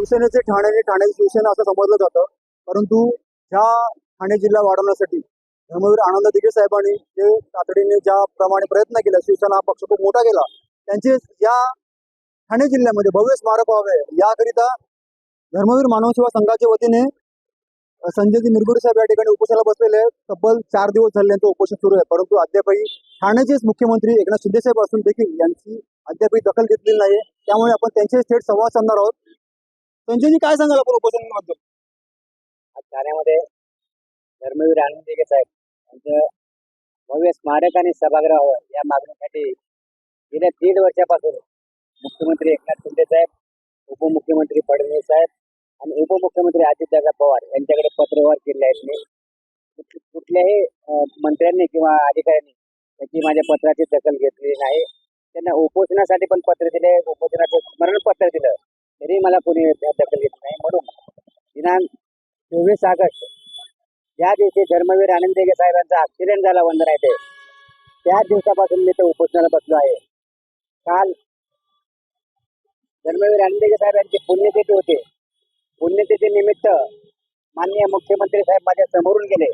शिवसेनेचे ठाणे आणि ठाणे शिवसेना असं समजलं जातं. परंतु ह्या ठाणे जिल्हा वाढवण्यासाठी धर्मवीर आनंद दिघे साहेबांनी जे तातडीने ज्याप्रमाणे प्रयत्न केला शिवसेना हा पक्ष खूप मोठा केला त्यांचे या ठाणे जिल्ह्यामध्ये भव्य स्मारक व्हावे याकरिता धर्मवीर मानव सेवा संघाच्या वतीने संजयजी निरगुडे साहेब या ठिकाणी उपोषणाला बसलेले तब्बल चार दिवस झाले तो उपोषण सुरू आहे परंतु अद्यापही ठाण्याचेच मुख्यमंत्री एकनाथ शिंदे साहेब असून देखील यांची अद्यापही दखल घेतलेली नाही त्यामुळे आपण त्यांचे थेट संवाद साधणार आहोत. संजयजी काय सांगाल आपण उपोषणाबद्दल आज ठाण्यामध्ये धर्मवीर आनंद दिघे साहेब यांचं भव्य स्मारक आणि सभागृह या मागणीसाठी गेल्या दीड वर्षापासून मुख्यमंत्री एकनाथ शिंदे साहेब उपमुख्यमंत्री फडणवीस साहेब आणि उपमुख्यमंत्री अजितदादा पवार यांच्याकडे पत्रव्यवहार केले आहेत. मी कुठल्याही मंत्र्यांनी किंवा अधिकाऱ्यांनी त्याची माझ्या पत्राची दखल घेतलेली नाही. त्यांना उपोषणासाठी पण पत्र दिले. उपोषणाचं स्मरणपत्र मला कोणी दखल घेत नाही म्हणून दिनांक चोवीस ऑगस्ट ज्या दिवशी धर्मवीर आनंद देगे साहेबांचा ऍक्सिडेंट झाला वंदना येथे. त्याच दिवसापासून मी ते उपोषणाला बसलो आहे. काल धर्मवीर आनंद दिघे साहेब यांची पुण्यतिथी होती. पुण्यतिथी निमित्त माननीय मुख्यमंत्री साहेब माझ्या समोरून गेले.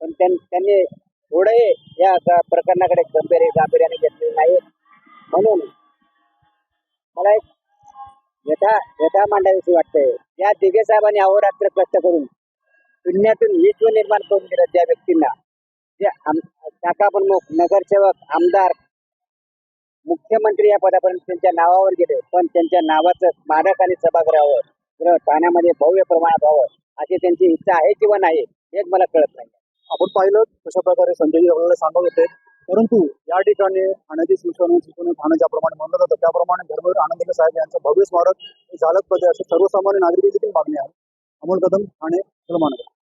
पण त्यांनी थोडंही या प्रकरणाकडे गंभीर गांभीर्याने घेतलेले नाही म्हणून मला एक व्यथा व्यथा मांडावीशी वाटते या दिघे साहेबांनी अहोरात्र कष्ट करून शून्यातून विश्व निर्माण करून दिलं त्या व्यक्तींना. जे शाखा प्रमुख नगरसेवक आमदार मुख्यमंत्री या पदापर्यंत त्यांच्या नावावर गेले. पण त्यांच्या नावाचं स्मारक आणि सभागृहावर गृह ठाण्यामध्ये भव्य प्रमाणात व्हावं अशी त्यांची इच्छा आहे किंवा नाही हेच मला कळत नाही. आपण पाहिलं कशा प्रकारे संजय आपल्याला सांगत होते. परंतु या ठिकाणी ठाण्याची शिवसेना शिवसेना ठाणे ज्याप्रमाणे म्हणलं जातं त्याप्रमाणे धर्मवीर आनंद साहेब यांचं भव्य स्मारक झालंच पाहिजे अशी सर्वसामान्य नागरिकांची मागणी आहे. अमोल कदम ठाणे महानगर